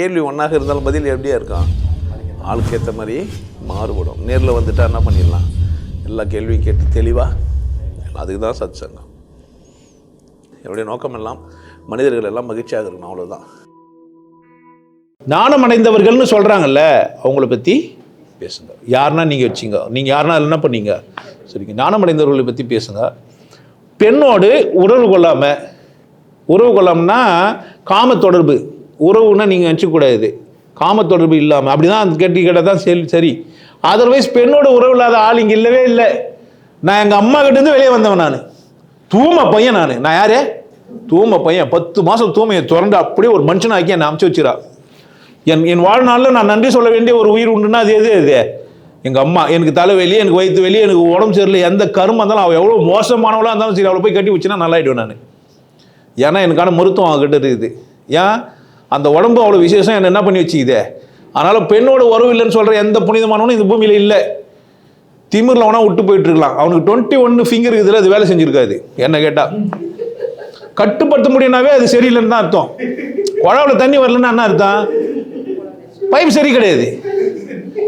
கேள்வி ஒன்றாக இருந்தாலும் பதில் எப்படியா இருக்கும்? ஆளுக்கு ஏற்ற மாதிரி மாறுபடும். நேரில் வந்துட்டா என்ன பண்ணிடலாம்? எல்லா கேள்வியும் கேட்டு தெளிவாக அதுக்கு தான் சத் சங்கம் என்னுடைய நோக்கம் எல்லாம் மனிதர்கள் எல்லாம் மகிழ்ச்சியாக இருக்கணும் அவ்வளோதான் ஞானம் அடைந்தவர்கள்னு சொல்கிறாங்கல்ல அவங்கள பற்றி பேசுங்க. யாருன்னா நீங்கள் வச்சிங்க. நீங்கள் அதில் என்ன பண்ணீங்க? சரிங்க. ஞானம் அடைந்தவர்களை பற்றி பேசுங்க. பெண்ணோடு உறவு கொள்ளாமல் உறவு கொள்ளாமன்னா காம தொடர்பு. உறவுன்னா நீங்கள் வச்சுக்கூடாது காம தொடர்பு இல்லாமல் அப்படி தான் கேட்டு கேட்டால் தான் சரி சரி. அதர்வைஸ் பெண்ணோட உறவு இல்லாத ஆள் இங்கே இல்லவே இல்லை. நான் எங்கள் அம்மா கிட்டேருந்து வெளியே வந்தவன் நான். தூம பையன் நான். நான் யாரு? தூம பையன். பத்து மாதம் தூமையை திறந்து அப்படியே ஒரு மனுஷனாக்கி என்னை அமுச்சு வச்சுரா என் என் வாழ்நாளில் நான் நன்றி சொல்ல வேண்டிய ஒரு உயிர் உண்டுன்னா அது எது அது? எங்கள் அம்மா எனக்கு தலைவலி எனக்கு வயிற்று வெளியே எனக்கு உடம்பு சரியில்லை. எந்த கருமா இருந்தாலும் அவள் எவ்வளோ மோசமானவளாக இருந்தாலும் சரி அவளை போய் கட்டி வச்சுன்னா நல்லாயிடுவேன் நான். ஏன்னா எனக்கான மருத்துவம் அவகிட்ட இருக்குது. ஏன்? அந்த உடம்பு அவ்வளோ விசேஷம் என்ன என்ன பண்ணி வச்சுக்குதே? அதனால் பெண்ணோட உறவு இல்லைன்னு சொல்கிற எந்த புனிதமானவனும் இந்த பூமியில் இல்லை. திமிரில் வேணால் விட்டு போயிட்டு இருக்கலாம். அவனுக்கு டுவெண்ட்டி ஒன்று ஃபிங்கர் இதில் அது வேலை செஞ்சுருக்காது. என்ன கேட்டால் கட்டுப்படுத்த முடியும்னாவே அது சரியில்லைன்னு தான் அர்த்தம். குழாவில் தண்ணி வரலன்னா என்ன அர்த்தம்? பைப் சரி கிடையாது.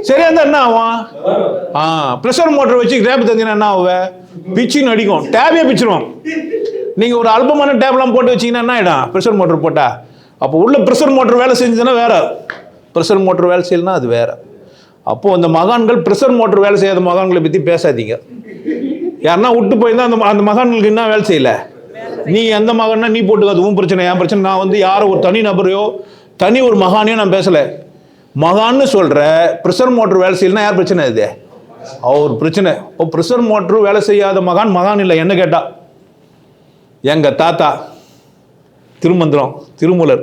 சரியா இருந்தால் என்ன ஆகும்? ஆ ப்ரெஷர் மோட்டர் வச்சு டேப் தந்தினா என்ன ஆகும் பிச்சுன்னு அடிக்கும். டேபே பிச்சிருவோம் நீங்கள் ஒரு அல்பமான டேப்லாம் போட்டு வச்சிங்கன்னா என்ன ஆகிடும் ப்ரெஷர் மோட்டர் போட்டால் அப்போ உள்ள ப்ரெஷர் மோட்டர் வேலை செஞ்சதுன்னா வேற. ப்ரெஷர் மோட்டர் வேலை செய்யலனா அது வேற. அப்போது அந்த மகான்கள் ப்ரெஷர் மோட்டர் வேலை செய்யாத மகான்களை பற்றி பேசாதீங்க. யாருன்னா விட்டு போயிருந்தா அந்த ம- அந்த மகான்களுக்கு என்ன வேலை செய்யல? நீ எந்த மகன்னா நீ போட்டுக்க அது உன் பிரச்சனை என் பிரச்சனை. நான் வந்து யாரோ ஒரு தனி நபரையோ தனி ஒரு மகானையோ நான் பேசலை. மகான்னு சொல்கிற ப்ரெஷர் மோட்டர் வேலை செய்யலனா யார் பிரச்சனை இது? அவர் பிரச்சனை. இப்போ ப்ரெஷர் மோட்டர் வேலை செய்யாத மகான் மகான் இல்லை என்ன கேட்டா? எங்கள் தாத்தா. திருமந்திரம் திருமூலர்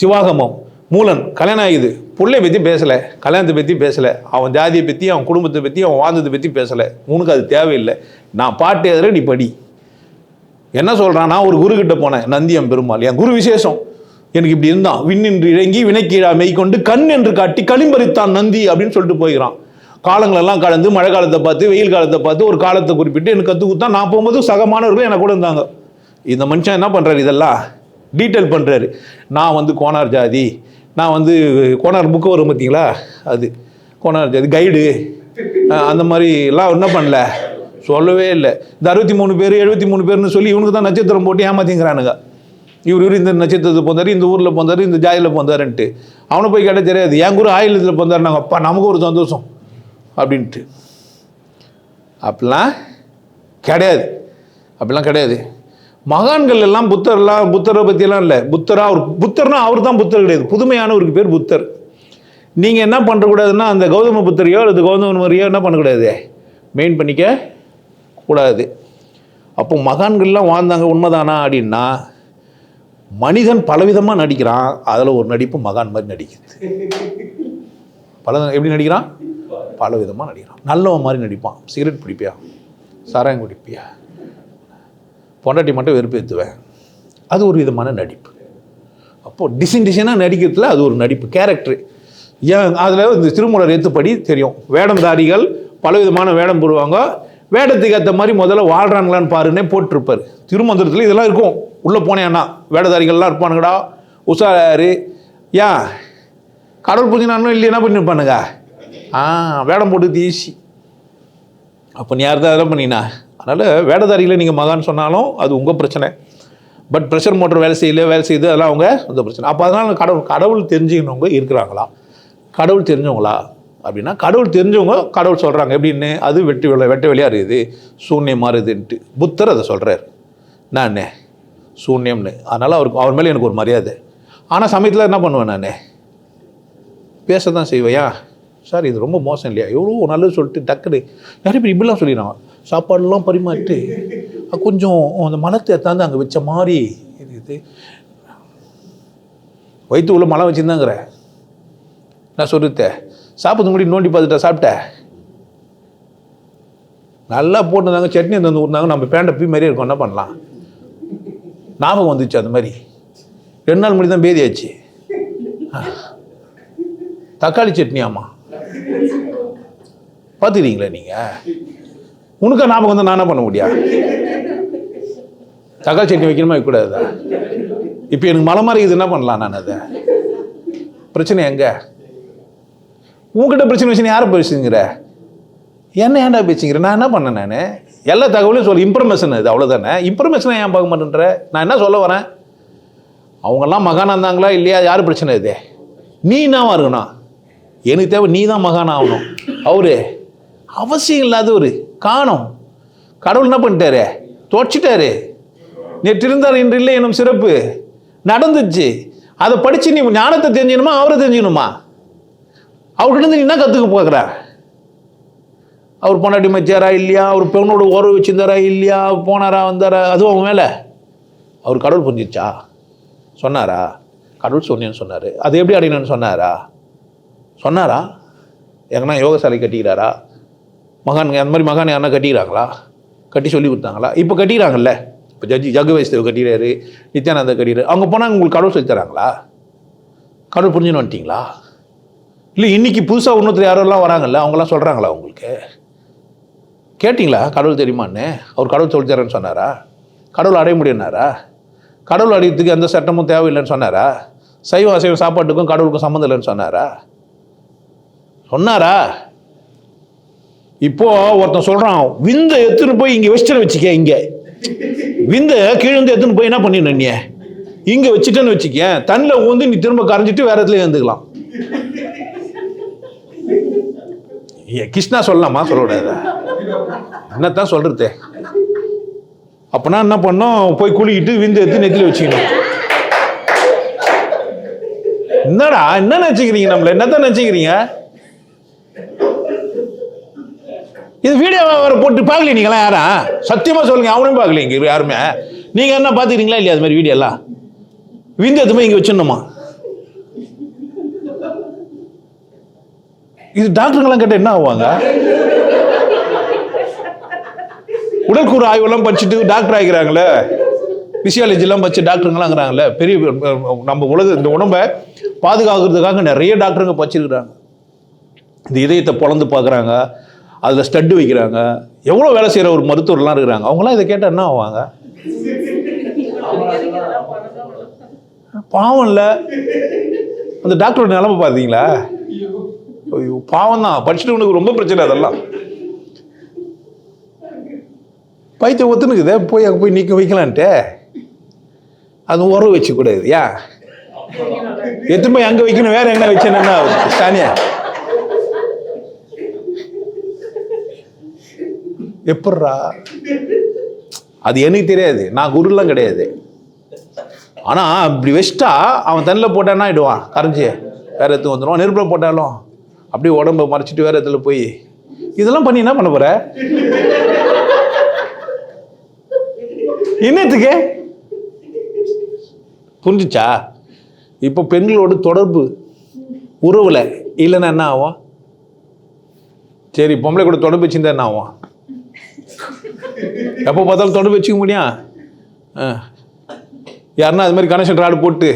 சிவாகமம் மூலன் கல்யாணம் ஆகுது பிள்ளை பற்றி பேசலை கல்யாணத்தை பற்றி பேசலை அவன் ஜாதியை பற்றி அவன் குடும்பத்தை பற்றி அவன் வாழ்ந்ததை பற்றி பேசலை. உனக்கு அது தேவையில்லை. நான் பாட்டு எதிர நீ படி. என்ன சொல்கிறான் நான் ஒரு குருக்கிட்ட போனேன் நந்தியம் பெருமாள். என் குரு விசேஷம். எனக்கு இப்படி இருந்தான். விண்ணின்று இறங்கி வினைக்கீழா மெய்கொண்டு கண் என்று காட்டி களிம்பறித்தான் நந்தி அப்படின்னு சொல்லிட்டு போய்கிறான் காலங்களெல்லாம் கடந்து மழை காலத்தை பார்த்து வெயில் காலத்தை பார்த்து ஒரு காலத்தை குறிப்பிட்டு எனக்கு கற்றுக் கொடுத்தா நான் போகும்போது சகமானவர்கள் எனக்கு கூட இருந்தாங்க. இந்த மனுஷன் என்ன பண்ணுறாரு இதெல்லாம்? டீட்டெயில் பண்ணுறாரு நான் வந்து கோனார் ஜாதி. நான் வந்து கோனார் புக்கு வரும் பார்த்தீங்களா? அது. கோனார் ஜாதி. கைடு அந்த மாதிரிலாம் என்ன பண்ணல. சொல்லவே இல்லை. இந்த அறுபத்தி மூணு பேர் எழுபத்தி மூணு பேர்னு சொல்லி இவனுக்கு தான் நட்சத்திரம் போட்டு ஏமாத்திங்கிறானுங்க. இவர் இவர் இந்த நட்சத்திரத்தை போந்தார் இந்த ஊரில் போந்தார் இந்த ஜாதியில் போந்தாருன்ட்டு அவனை போய் கேட்டால் தெரியாது. என் குரு ஆயிலத்தில் போந்தார் நாங்கள் அப்பா நமக்கு ஒரு சந்தோஷம் அப்படின்ட்டு. அப்படிலாம் கிடையாது. அப்படிலாம் கிடையாது. மகான்கள் எல்லாம் புத்தர்லாம் புத்தரை பற்றியெல்லாம் இல்லை. புத்தரா அவர் புத்தர்னா அவர் தான் புத்தர் கிடையாது. புதுமையானவருக்கு பேர் புத்தர். நீங்கள் என்ன பண்ணக்கூடாதுன்னா அந்த கௌதம புத்தரையோ அல்லது கௌதம முறையோ என்ன பண்ணக்கூடாது? மெயின் பண்ணிக்க கூடாது. அப்போ மகான்கள்லாம் வாழ்ந்தாங்க உண்மைதானா அப்படின்னா மனிதன் பலவிதமாக நடிக்கிறான். அதில் ஒரு நடிப்பு மகான் மாதிரி நடிக்குது. பல எப்படி நடிக்கிறான்? பல விதமாக நடிக்கிறான். நல்லவன் மாதிரி நடிப்பான். சிகரெட் பிடிப்பியா? சாராயம் குடிப்பியா? பொண்டாட்டி மட்டும் வெறுப்பேற்றுவேன் அது ஒரு விதமான நடிப்பு. அப்போது டிசைன் டிசைனாக நடிக்கிறதுல அது ஒரு நடிப்பு. கேரக்டர் ஏன் அதில் இந்த திருமூலர் ஏற்றுப்படி தெரியும். வேடந்தாரிகள் பலவிதமான வேடம் போடுவாங்க. வேடத்துக்கு ஏற்ற மாதிரி முதல்ல வாழ்கிறாங்களான்னு பாருன்னே போட்டிருப்பார். திருமந்திரத்தில் இதெல்லாம் இருக்கும். உள்ளே போனேன்னா வேடதாரிகள்லாம் இருப்பானுங்கடா. உஷாரு. ஏன்? கடவுள் பூஜை நானும் இல்லை என்ன பண்ணிருப்பானுங்க ஆ வேடம் போட்டு ஈஸி அப்போ நீ யார் தான் அதெல்லாம் பண்ணினா? அதனால் வேடதாரிகளை நீங்கள் மகான் சொன்னாலும் அது உங்கள் பிரச்சனை. பட் ப்ரெஷர் மோட்டர் வேலை செய்யல வேலை செய்யுது அதெல்லாம் அவங்க அந்த பிரச்சனை. அப்போ அதனால் கடவுள் கடவுள் தெரிஞ்சுக்கணவங்க இருக்கிறாங்களா? கடவுள் தெரிஞ்சவங்களா? அப்படின்னா கடவுள் தெரிஞ்சவங்க கடவுள் சொல்கிறாங்க எப்படின்னு? அது வெட்டு வெளி வெட்ட வெளியாக இருக்குது. சூன்யம் மாறுதுன்ட்டு. புத்தர் அதை சொல்கிறார் நான் சூன்யம்னு. அதனால் அவருக்கு அவர் மேலே எனக்கு ஒரு மரியாதை. ஆனால் சமயத்தில் என்ன பண்ணுவேன் நான்? பேச தான் செய்வையா சார் இது ரொம்ப மோசம் இல்லையா? எவ்வளோ நல்லது சொல்லிட்டு டக்குனு நிறைய பேர் இப்படிலாம் சொல்லிடுறாங்க. சாப்பாடெல்லாம் பரிமாறிட்டு கொஞ்சம் அந்த மலத்தை தாந்து அங்கே வச்ச மாதிரி இருக்குது. வயிற்று உள்ள மலம் வச்சுருந்தாங்கிற. நான் சொல்லுத்த சாப்பிட்டு முடி நோண்டி பார்த்துட்டா சாப்பிட்டேன் நல்லா போட்டிருந்தாங்க சட்னி தந்து ஊர்ந்தாங்க நம்ம பேண்டை பீ மாதிரியே இருக்கும் என்ன பண்ணலாம்? ஞாபகம் வந்துச்சு அந்த மாதிரி. ரெண்டு நாள் முடி தான் பேதியாச்சு தக்காளி சட்னி ஆமாம் பார்த்துக்கிறீங்களா நீங்கள் உனக்கு ஞாபகம் வந்து நான் என்ன பண்ண முடியா தக்காளி சட்னி வைக்கணுமா? வைக்கக்கூடாதா இப்போ எனக்கு மலை மாதிரி இது என்ன பண்ணலாம் நான் அதை? பிரச்சனை எங்கே? உங்ககிட்ட பிரச்சனை வச்சு யாரை பேசுங்கிற? என்ன ஏன்டா பேசுங்கிற? நான் என்ன பண்ணேன் நான்? எல்லா தகவலையும் சொல்ல. இன்ஃபர்மேஷன் இது அவ்வளோதானே இன்ஃபர்மேஷனை ஏன் பார்க்க மாட்டேன்ற? நான் என்ன சொல்ல வரேன்? அவங்கெல்லாம் மகானாக இருந்தாங்களா இல்லையா? யார் பிரச்சனை இது? நீ என்னவா இருக்கணும்? எனக்கு தேவை நீ தான் மகான் ஆகணும். அவரு அவசியம் இல்லாதவர். காணும். கடவுள் என்ன பண்ணிட்டாரு? தோச்சிட்டாரு. நேற்று இருந்தார் இன்று இல்லை எனும் சிறப்பு நடந்துச்சு. அதை படித்து நீ ஞானத்தை தெரிஞ்சுக்கணுமா? அவரை தெரிஞ்சுக்கணுமா? அவர்கிட்ட நீ என்ன கற்றுக்க போகிற அவர் பொண்டாட்டி மச்சாரா இல்லையா? அவர் பெண்ணோட உறவு வச்சிருந்தாரா இல்லையா? போனாரா வந்தாரா? அதுவும் அவங்க மேலே. அவர் கடவுள் புரிஞ்சிச்சா? சொன்னாரா? கடவுள் சொன்னேன்னு சொன்னார். அது எப்படி அடையணும்னு சொன்னாரா? சொன்னாரா? எங்கன்னா யோகசாலை கட்டிக்கிறாரா? மகான் அந்த மாதிரி மகான் யாருன்னா கட்டிக்கிறாங்களா? கட்டி சொல்லி கொடுத்தாங்களா? இப்போ கட்டிக்கிறாங்கல்ல? இப்போ ஜட்ஜி ஜக்கு வைஸ்தேவ் கட்டிக்கிறாரு நித்யானந்தா கட்டிக்கிறாரு. அவங்க போனால் உங்களுக்கு கடவுள் சொல்லி தராங்களா? கடவுள் புரிஞ்சுன்னு வந்துட்டீங்களா? இல்லை இன்றைக்கி புதுசாக இன்னொருத்தர் யாரெல்லாம் வராங்கல்ல அவங்களாம் சொல்கிறாங்களா உங்களுக்கு? கேட்டிங்களா? கடவுள் தெரியுமான்னு? அவர் கடவுள் சொல்லி தரேன்னு சொன்னாரா? கடவுள் அடைய முடியும்னாரா? கடவுள் அடையத்துக்கு எந்த சட்டமும் தேவையில்லைன்னு சொன்னாரா? சைவ அசைவ சாப்பாட்டுக்கும் கடவுளுக்கும் சம்மந்தம் இல்லைன்னு சொன்னாரா? சொன்னாரா? இப்போ ஒருத்தன் சொல்றான் விந்த எடுத்துன்னு போய் இங்க வச்சுட்டு வச்சுக்க இங்க. விந்த கீழே எத்துன்னு எடுத்துன்னு போய் என்ன பண்ணிடணும் நீ? இங்க வச்சுட்டேன்னு வச்சுக்க தண்ணில் ஊந்து நீ திரும்ப கரைஞ்சிட்டு வேற இடத்துல எழுந்துக்கலாம். ஏ, கிருஷ்ணா சொல்லலாமா? சொல்லக்கூடாதா? என்னத்தான் சொல்றது? அப்பனா என்ன பண்ணோம்? போய் குளிக்கிட்டு விந்து எடுத்து நெத்தில வச்சுக்கணும். என்னடா என்ன நினைச்சுக்கிறீங்க நம்மள? என்னத்தான் நினைச்சுக்கிறீங்க? இது வீடியோவை வேற போட்டு பார்க்கல நீங்களாம் யாரா? சத்தியமாக சொல்லுங்க அவனையும் பார்க்கல இங்கே யாருமே. நீங்கள் என்ன பார்த்துக்கிறீங்களா இல்லையா அது மாதிரி வீடியோ எல்லாம்? விந்து எடுத்து வச்சிடணுமா? இது டாக்டருங்கெல்லாம் கேட்டால் என்ன ஆவாங்க? உடற்கூறு ஆய்வெல்லாம் படிச்சுட்டு டாக்டர் ஆகிக்கிறாங்களே பிசியாலஜிலாம் படிச்சு டாக்டருங்களாங்கிறாங்களே. பெரிய நம்ம உலக இந்த உடம்பை பாதுகாக்கிறதுக்காக நிறைய டாக்டருங்க படிச்சிருக்கிறாங்க. இந்த இதயத்தை பொழந்து பார்க்குறாங்க. அதில் ஸ்டட்டு வைக்கிறாங்க. எவ்வளோ வேலை செய்கிற ஒரு மருத்துவர்லாம் இருக்கிறாங்க. அவங்களாம் இதை கேட்டால் என்ன ஆவாங்க? பாவம் இல்லை. அந்த டாக்டரோட நிலமை பார்த்தீங்களா ஐயோ பாவம் தான் படிச்சுட்டு ரொம்ப பிரச்சனை அதெல்லாம். பைத்தியம் ஒத்துனுக்குதே. போய் அங்கே போய் நீக்க வைக்கலான்ட்டு. அது உறவு வச்சுக்கூடாது ஏன் எத்தனை போய் அங்கே வைக்கணும். வேற எங்கே ஆகுது? சானியா எப்பட்றா? அது எனக்கு தெரியாது. நான் குருலாம் கிடையாது. ஆனால் இப்படி வச்சிட்டா அவன் தண்ணில் போட்டான்னா ஆயிடுவான்? கரைஞ்சி வேற இடத்துக்கு வந்துடுவான். நெருப்பில் போட்டாலும் அப்படியே உடம்ப மறைச்சிட்டு வேற இடத்துல போய் இதெல்லாம் பண்ணி என்ன பண்ண போற? என்னத்துக்கு? புரிஞ்சுச்சா? இப்போ பெண்களோட தொடர்பு உறவுல இல்லைன்னா என்ன ஆகும்? சரி பொம்பளை கூட தொடர்பு வச்சிருந்தா என்ன ஆகும்? எப்போ பார்த்தாலும் தொடர்பு வச்சுக்க முடியும் ஆ. யாருன்னா அது மாதிரி கனெக்ஷன் ராடு போட்டு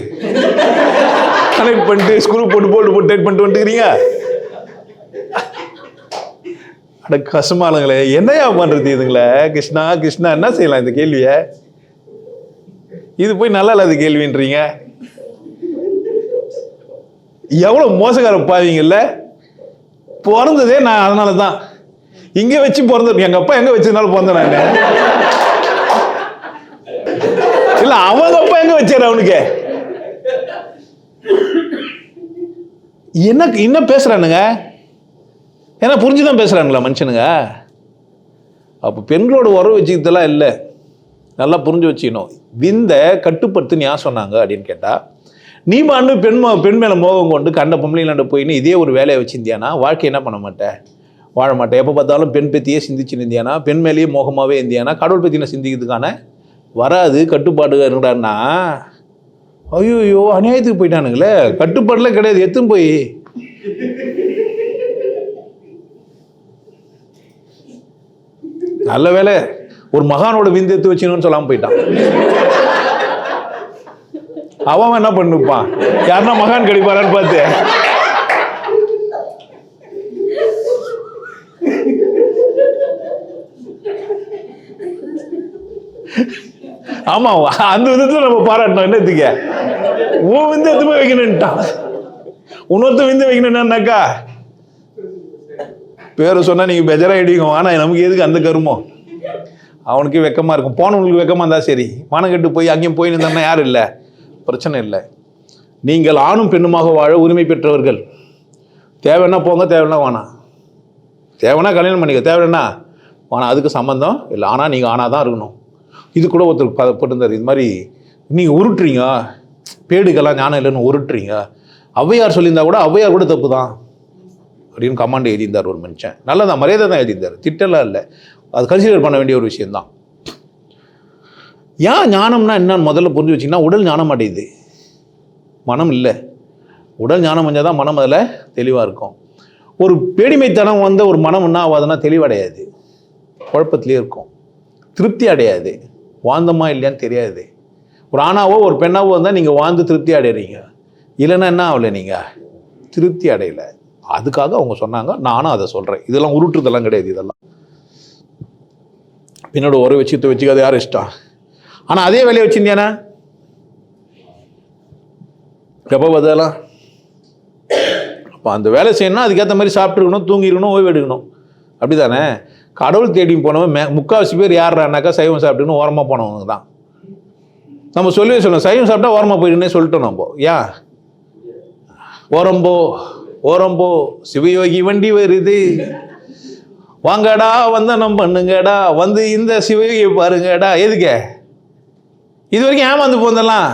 கனெக்ட் பண்ணிட்டு ஸ்க்ரூ போட்டு போட்டு போட்டு டைட் பண்ணிட்டு வந்துக்கிறீங்க? அட கஷ்டமானங்களே என்னையா பண்ணுறது இதுங்களே? கிருஷ்ணா கிருஷ்ணா என்ன செய்யலாம் இந்த கேள்வியை? இது போய் நல்லா இல்லாத கேள்வின்றீங்க. எவ்வளோ மோசக்கார பாவீங்கல்ல? பிறந்ததே நான் அதனால தான் இங்கே வச்சு பிறந்த எங்க அப்பா எங்க வச்சதுனால பிறந்த நான் இல்ல அவங்க அப்பா எங்க வச்சாரு அவனுக்கு? என்ன என்ன பேசுறானுங்க? ஏன்னா புரிஞ்சுதான் பேசுறானுங்களா மனுஷனுங்க? அப்போ பெண்களோட உறவு வச்சுக்கிறதெல்லாம் இல்லை. நல்லா புரிஞ்சு வச்சுக்கணும். விந்த கட்டுப்படுத்துன்னு யார் சொன்னாங்க அப்படின்னு கேட்டா நீ மாண்டு பெண் பெண் மேலே மோகம் கொண்டு கண்ட பொம்பளைங்களாண்ட போயின்னு இதே ஒரு வேலையை வச்சிருந்தியானா? வாழ்க்கை என்ன பண்ண மாட்டேன் வாழ மாட்டேன் எப்போ பார்த்தாலும் பெண் பற்றியே சிந்திச்சுன்னு இருந்தியானா? பெண் மேலேயே மோகமாகவே இருந்தியானா? கடவுள் பற்றின சிந்திக்கிறதுக்கான வராது கட்டுப்பாடு இருந்தான்னா? ஐயோ ஐயோ அநியாயத்துக்கு போயிட்டானுங்களே. கட்டுப்பாடுலாம் கிடையாது எத்தும் போய். நல்ல வேலை ஒரு மகானோட விந்து எடுத்து வச்சுன்னு சொல்லாமல் போயிட்டான். அவன் என்ன பண்ணுப்பான்? யாருன்னா மகான் கிடைப்பாரான்னு பார்த்து. ஆமா அந்த விதத்துல நம்ம பாராட்டணும். என்னத்துக்க உன் வந்து எடுத்து போய் வைக்கணும்ட்டான்? இன்னொருத்தன் விந்து வைக்கணும் என்னன்னாக்கா? பேரை சொன்னா நீங்க பெஜராயிடுவீங்க. ஆனா நமக்கு எதுக்கு அந்த கருமம்? அவனுக்கு வெக்கமா இருக்கும். போனவனுக்கு வெக்கமா இருந்தா சரி. மானம் கெட்டு போய் அங்கேயும் போய் நின்றா யாரும் இல்லை. பிரச்சனை இல்லை. நீங்கள் ஆணும் பெண்ணுமாக வாழ உரிமை பெற்றவர்கள். தேவைன்னா போங்க தேவைன்னா வேணாம் தேவைன்னா கல்யாணம் பண்ணிக்க. தேவைன்னா வேணாம் அதுக்கு சம்மந்தம் இல்லை. ஆனால் நீங்கள் ஆணாக தான் இருக்கணும். இது கூட ஒருத்தர் போட்டிருந்தார். இது மாதிரி நீங்கள் உருட்டுறீங்க. பேடுக்கெல்லாம் ஞானம் இல்லைன்னு உருட்டுறீங்க. ஔவையார் சொல்லியிருந்தா கூட ஔவையார் கூட தப்பு தான். அப்படின்னு கமாண்ட் எழுதியிருந்தார் ஒரு மனுஷன். நல்லதான் மரியாதை தான் எழுதியிருந்தார். திட்டலாம் இல்லை. அது கன்சிடர் பண்ண வேண்டிய ஒரு விஷயந்தான் ஏன் ஞானம்னா என்னன்னு முதல்ல புரிஞ்சு வச்சிங்கன்னா உடல் ஞானம் அடையுது. மனம் இல்லை. உடல் ஞானம் வந்தால் தான் மனம் அதில் தெளிவாக இருக்கும். ஒரு பேடிமைத்தனம் வந்த ஒரு மனம் என்ன ஆகாதுன்னா தெளிவடையாது. குழப்பத்திலே இருக்கும். திருப்தி அடையாது. வாழ்ந்தமா இல்லையான்னு தெரியாது. ஒரு ஆணாவோ ஒரு பெண்ணாவோ இருந்தால் நீங்கள் வாழ்ந்து திருப்தி அடைகிறீங்க இல்லைன்னா என்ன ஆகலை நீங்கள் திருப்தி அடையலை. அதுக்காக அவங்க சொன்னாங்க நானும் அதை சொல்கிறேன் இதெல்லாம் உருட்டுறதெல்லாம் கிடையாது இதெல்லாம். பின்னோட ஒரு விஷயத்தை வச்சுக்காது யார் இஷ்டம்? ஆனால் அதே வேலையை வச்சிருந்தியானா? எப்போ பார்த்தலாம். அப்போ அந்த வேலை செய்யணும்னா அதுக்கேற்ற மாதிரி சாப்பிட்டுருக்கணும் தூங்கிருக்கணும் ஓய்வு எடுக்கணும். அப்படி தானே கடவுள் தேடி போனவன் மே முக்கால்வாசி பேர் யாருனாக்கா சைவம் சாப்பிட்டுன்னு ஓரமாக போனவங்க தான். நம்ம சொல்லி சொல்லணும். சைவம் சாப்பிட்டா ஓரமாக போயிடுனே சொல்லிட்டோம் நம்ம. ஏன் ஓரம்போ ஓரம்போ சிவயோகி வண்டி வருது. வாங்கடா வந்தனம் பண்ணுங்கடா. வந்து இந்த சிவயோகியை பாருங்கடா. எதுக்கு? இது வரைக்கும் ஏமாந்து போந்தெல்லாம்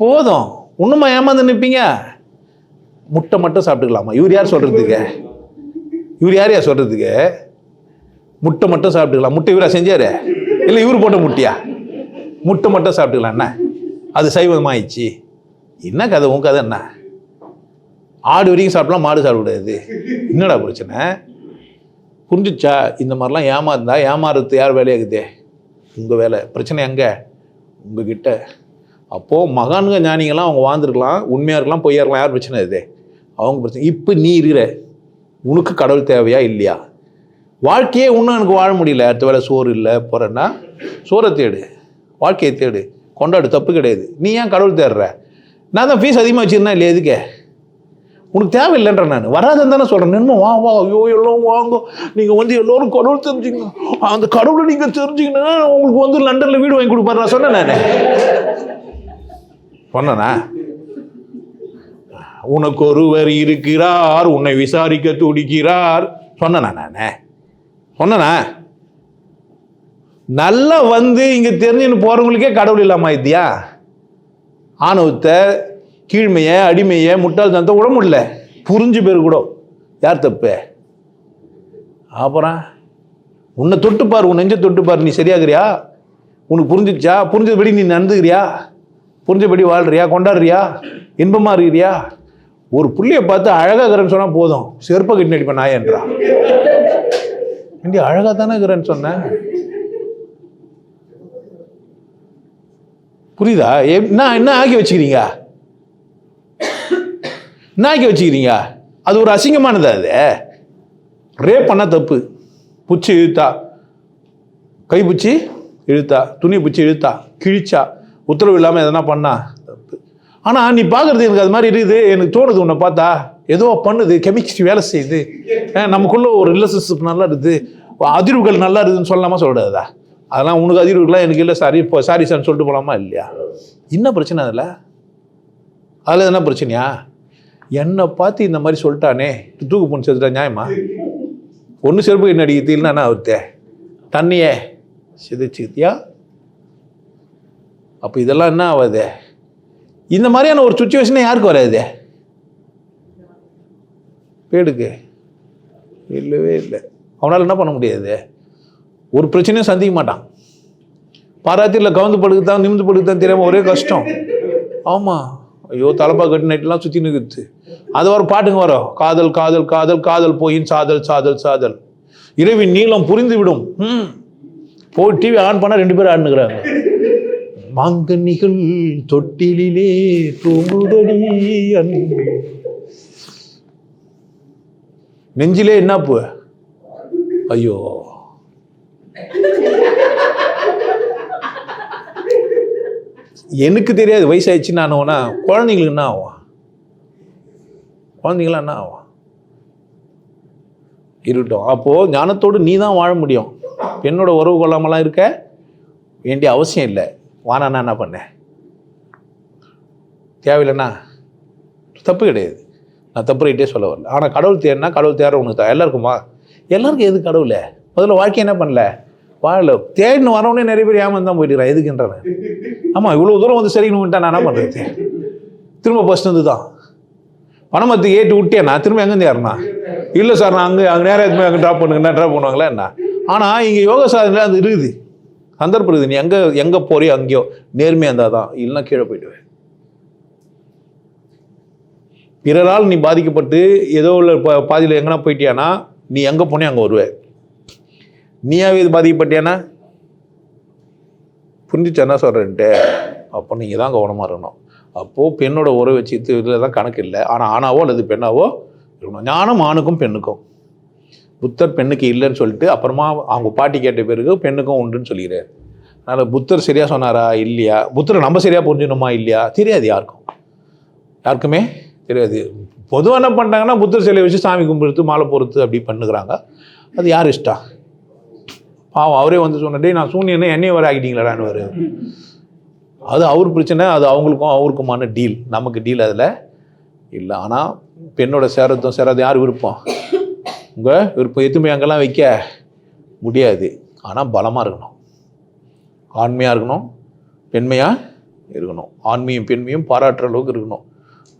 போதும். இன்னுமா ஏமாந்து நிற்பீங்க முட்டை மட்டும் சாப்பிட்டுக்கலாமா? இவர் யார் சொல்கிறதுக்கு இவர் யார் யார் சொல்கிறதுக்கு முட்டை மட்டும் சாப்பிட்டுக்கலாம். முட்டை இவரா செஞ்சாரு? இல்லை இவர் போட்ட முட்டையா? முட்டை மட்டும் சாப்பிட்டுக்கலாம். என்ன? அது சைவமாயிடுச்சு. என்ன கதை? உன் கதை என்ன? ஆடு வரைக்கும் சாப்பிடலாம் மாடு சாப்பிடக்கூடாது. என்னடா பிரச்சனை? புரிஞ்சுச்சா? இந்த மாதிரிலாம் ஏமாந்தா ஏமாறுறது யார் வேலையாகுதே? உங்கள் வேலை. பிரச்சனை எங்கே? உங்ககிட்ட. அப்போது மகான்க ஞானிகள்லாம் அவங்க வாழ்ந்துருக்கலாம் உண்மையாக இருக்கலாம் பொய்யா இருக்கலாம் யார் பிரச்சனை இது அவங்க பிரச்சனை. இப்போ நீ இருக்கிற உனக்கு கடவுள் தேவையா இல்லையா? வாழ்க்கையே இன்னும் எனக்கு வாழ முடியல. அடுத்த வேலை சோறு இல்லை போகிறேன்னா சோறை தேடு. வாழ்க்கையை தேடு. கொண்டாடு தப்பு கிடையாது. நீ ஏன் கடவுள் தேடுற? நான் தான் ஃபீஸ் அதிகமாக வச்சுருந்தேன் இல்லையா எதுக்கே? உனக்கு தேவையில்லைன்ற நான். வராதுன்னு தானே சொல்கிறேன் நின்ம வா வா ஐயோ எல்லாம் வாங்க. நீங்கள் வந்து எல்லோரும் கடவுள் தெரிஞ்சுக்கணும் அந்த கடவுளை நீங்கள் தெரிஞ்சுக்கணும்னா உங்களுக்கு வந்து லண்டனில் வீடு வாங்கி கொடுப்பாரு. நான் சொன்னேன் நான். சொன்னேனா? உனக்கு ஒருவர் இருக்கிறார் உன்னை விசாரிக்க துடிக்கிறார். சொன்னேனா நான்? சொன்னேனா நல்லா வந்து இங்கே தெரிஞ்சுன்னு போகிறவங்களுக்கே கடவுள் இல்லாமல் ஆயித்தியா ஆணவத்தை கீழ்மையை அடிமையை முட்டாள்தனத்தை விட முடியல. புரிஞ்சு பேர் கூட. யார் தப்பு? அப்புறம் உன்னை தொட்டுப்பார் உன் நெஞ்ச தொட்டுப்பார் நீ சரியாகிறியா? உனக்கு புரிஞ்சிச்சா புரிஞ்சபடி நீ நடந்துக்கிறியா புரிஞ்சபடி வாழ்றியா? கொண்டாடுறியா? இன்பமாக இருக்கிறியா? ஒரு புள்ளியை பார்த்து அழகாகிறேன்னு சொன்னால் போதும். செருப்பை கட்டி நடிப்பேன் நாயன்றா ஏண்டி அழகாக தானே இருக்கிறேன்னு சொன்னேன். புரியுதா? என்ன என்ன ஆக்கி வச்சுக்கிறீங்க? என்ன ஆக்கி வச்சுக்கிறீங்க? அது ஒரு அசிங்கமானது அது? ரேப் பண்ண தப்பு. புச்சி இழுத்தா. கை பிடிச்சி இழுத்தா. துணி பிடிச்சி இழுத்தா. கிழிச்சா. உத்தரவு இல்லாமல் எதனா பண்ணா. ஆனால் நீ பார்க்குறது எனக்கு அது மாதிரி இருக்குது. எனக்கு தோணுது உன்னை பார்த்தா. ஏதோ பண்ணுது கெமிஸ்ட்ரி வேலை செய்யுது. அஹ் நமக்குள்ள ஒரு ரிலேஷன்ஷிப் நல்லா இருக்குது. அதிர்வுகள் நல்லா இருக்குதுன்னு சொல்லாமா சொல்லக்கூடாதா அதெல்லாம் உனக்கு அதிர்வுகள்லாம் எனக்கு இல்லை சாரி. இப்போ சாரி சார்னு சொல்லிட்டு போகலாமா இல்லையா? என்ன பிரச்சனை அதில்? அதில் என்ன பிரச்சனையா? என்னை பார்த்து இந்த மாதிரி சொல்லிட்டானே. தூக்கு பொண்ணு செத்துட்டா நியாயமா? ஒன்று செருப்பு என்ன அடிக்கிறது இல்லைன்னா என்ன அவர்த்தே தண்ணியே சிதைச்சுக்கிட்டியா? அப்போ இதெல்லாம் என்ன ஆகாது இந்த மாதிரியான ஒரு சுச்சுவேஷனே யாருக்கு வராது? பேடுக்கு இல்லவே இல்லை. அவனால் என்ன பண்ண முடியாது? ஒரு பிரச்சனையும் சந்திக்க மாட்டான். பாராத்தியில் கவுந்து படுக்குதான் நிமிந்து படுக்குதான் தெரியாமல் ஒரே கஷ்டம். ஆமாம் ஐயோ தலப்பா கட்டு நைட்லாம் சுற்றி நிற்குது அது வர பாட்டுங்க வரும். காதல் காதல் காதல் காதல் போயின் சாதல் சாதல் சாதல். இரவின் நீளம் புரிந்து விடும். ம் போய் டிவி ஆன் பண்ணால் ரெண்டு பேரும் ஆடுனுக்குறாங்க. மாங்கன்னிகள் தொட்டிலிலே தூங்குதடி அன்பு. நெஞ்சிலே என்ன பூ? ஐயோ. எனக்கு தெரியாது வயசாயிடுச்சு நான் ஆனா குழந்தைங்களுக்கு என்ன ஆகும்? குழந்தைங்களாம் என்ன ஆகும்? இருக்கட்டும். அப்போது ஞானத்தோடு நீ தான் வாழ முடியும். என்னோட உறவு கொள்ளாமலாம் இருக்க வேண்டிய அவசியம் இல்லை. வானா என்ன பண்ணேன் தேவையில்லைண்ணா தப்பு கிடையாது. நான் தப்பு சொல்ல வரல. ஆனால் கடவுள் தேர்னா கடவுள் தேர உனக்கு தான். எல்லாருக்குமா எல்லாருக்கும் எது கடவுள்? முதல்ல வாழ்க்கை என்ன பண்ணல? வாழல. தேடின்னு வரவனே நிறைய பேர் ஏமாந்து தான் போயிட்டுறான் எதுக்குன்றான் ஆமாம் இவ்வளோ தூரம் வந்து சரின்னு நான் என்ன பண்ணுறது திரும்ப ஃபஸ்ட் வந்து தான். பணமத்து ஏற்றி விட்டே நான். திரும்ப எங்கேருந்து ஏறினா? இல்லை சார் நான் அங்கே அங்கே நேரம் எதுவுமே அங்கே ட்ராப் பண்ணுங்கன்னா ட்ராப் பண்ணுவாங்களா என்ன? ஆனால் இங்கே யோக சாதனை அது இருக்குது. சந்தர்ப்பம் இருக்குது நீ எங்கே எங்கே போறியோ அங்கேயோ நேர்மையாக இருந்தால் தான் இல்லைன்னா கீழே போயிடுவேன். பிறரால் நீ பாதிக்கப்பட்டு ஏதோ உள்ள பா- பாதியில் எங்கன்னா போயிட்டியானா நீ எங்கே போனே அங்கே வருவ. நீயாவே இது பாதிக்கப்பட்டியானா? புரிஞ்சிச்சு என்ன சொல்கிறேன்ட்டு அப்போ நீங்கள் தான் கவனமாக இருக்கணும். அப்போது பெண்ணோட உறவு வச்சு இதில் தான் கணக்கு இல்லை. ஆனால் ஆணாவோ அல்லது பெண்ணாவோ இருக்கணும். ஞானம் ஆணுக்கும் பெண்ணுக்கும். புத்தர் பெண்ணுக்கு இல்லைன்னு சொல்லிட்டு அப்புறமா அவங்க பாட்டி கேட்ட பிறகு பெண்ணுக்கும் உண்டுன்னு சொல்லிடுறாரு அதனால் புத்தர் சரியாக சொன்னாரா? இல்லையா? புத்தரை நம்ம சரியாக புரிஞ்சுக்கணுமா? இல்லையா? தெரியாது யாருக்கும். யாருக்குமே தெரியாது. பொதுவாக என்ன பண்ணிட்டாங்கன்னா புத்தர் சிலையை வச்சு சாமி கும்பிடுத்து மாலை பொறுத்து அப்படி பண்ணுக்கிறாங்க அது யார் இஷ்டா பாவம் அவரே வந்து சொன்ன டேய் நான் சூனியனை என்னையே வர ஆகிட்டீங்களாடான்னு வரு அது அவர் பிரச்சனை அது அவங்களுக்கும் அவருக்குமான டீல் நமக்கு டீல் அதில் இல்லை. ஆனால் பெண்ணோட சேரத்தும் சேராது யார் விருப்பம்? உங்கள் விருப்பம் எத்துமே அங்கெல்லாம் வைக்க முடியாது. ஆனால் பலமாக இருக்கணும். ஆண்மையாக இருக்கணும் பெண்மையாக இருக்கணும். ஆண்மையும் பெண்மையும் பாராட்டுற அளவுக்கு இருக்கணும்.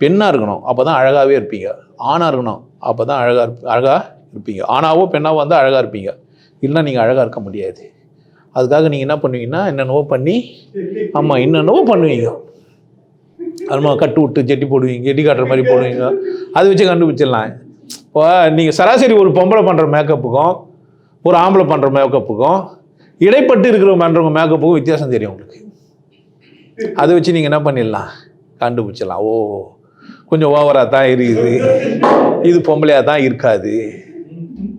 பெண்ணாக இருக்கணும் அப்போ தான் அழகாகவே இருப்பீங்க. ஆணாக இருக்கணும் அப்போ தான் அழகாக இருப் அழகாக இருப்பீங்க. ஆணாவோ பெண்ணாவோ வந்தால் அழகாக இருப்பீங்க. இல்லைன்னா நீங்கள் அழகாக இருக்க முடியாது. அதுக்காக நீங்கள் என்ன பண்ணுவீங்கன்னா என்னென்னவோ பண்ணி ஆமாம் என்னென்னவோ பண்ணுவீங்க. அதுமா கட்டு விட்டு ஜெட்டி போடுவீங்க ஜெட்டி காட்டுற மாதிரி போடுவீங்க. அதை வச்சு கண்டுபிடிச்சிடலாம். இப்போ நீங்கள் சராசரி ஒரு பொம்பளை பண்ணுற மேக்கப்புக்கும் ஒரு ஆம்பளை பண்ணுற மேக்கப்புக்கும் இடைப்பட்டு இருக்கிற பண்ணுறவங்க மேக்கப்புக்கும் வித்தியாசம் தெரியும் உங்களுக்கு. அதை வச்சு நீங்கள் என்ன பண்ணிடலாம்? கண்டுபிடிச்சிடலாம். ஓ கொஞ்சம் ஓவராக தான் இருக்குது. இது பொம்பளையாக தான் இருக்காது.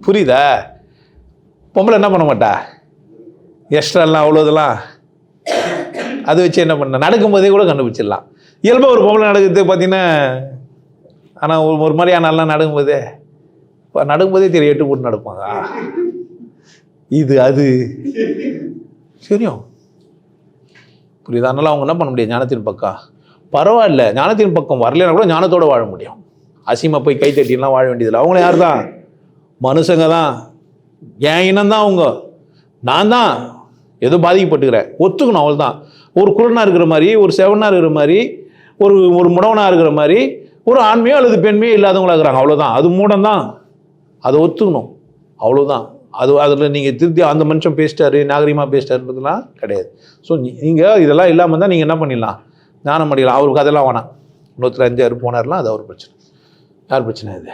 புரியுதா? பொம்பளை என்ன பண்ண மாட்டா? எக்ஸ்ட்ராலாம் அவ்வளோ இதெல்லாம் அதை வச்சு என்ன பண்ண? நடக்கும்போதே கூட கண்டுபிடிச்சிடலாம். இயல்பாக ஒரு பொம்பளை நடக்குது பார்த்தீங்கன்னா ஆனால் ஒரு ஒரு மாதிரியா நல்லா நடக்கும்போதே இப்போ நடக்கும்போதே தெரியும் எட்டு போட்டு நடப்பாங்க. இது அது. சரியும் புரியுதா? அதனால அவங்க என்ன பண்ண முடியாது ஞானத்தின் பக்கம். பரவாயில்ல. ஞானத்தின் பக்கம் வரலைன்னா கூட ஞானத்தோட வாழ முடியும். அசிமா போய் கை தட்டிலாம் வாழ வேண்டியதில்லை. அவங்கள யார் தான்? மனுஷங்க தான். என் இனம் தான் அவங்க. நான் தான். ஏதோ பாதிக்கப்பட்டுக்கிறேன். ஒத்துக்கணும் அவள் தான் ஒரு குருடனாக இருக்கிற மாதிரி ஒரு செவனாக இருக்கிற மாதிரி ஒரு ஒரு முடவனாக இருக்கிற மாதிரி ஒரு ஆண்மையோ அல்லது பெண்மையோ இல்லாதவங்களா இருக்கிறாங்க அவ்வளோதான் அது மூடம் தான் அதை ஒத்துக்கணும். அவ்வளோதான் அது அதில் நீங்கள் திருத்தி அந்த மனுஷன் பேசிட்டாரு நாகரிகமாக பேசிட்டாருன்றதுலாம் கிடையாது. ஸோ நீங்கள் இதெல்லாம் இல்லாமல் தான் நீங்கள் என்ன பண்ணிடலாம்? ஞானம் பண்ணிடலாம் அவருக்கு அதெல்லாம் வேணாம். இன்னொருத்தர் அஞ்சாறு போனார்லாம் அது அவர் பிரச்சனை. யார் பிரச்சனை இது?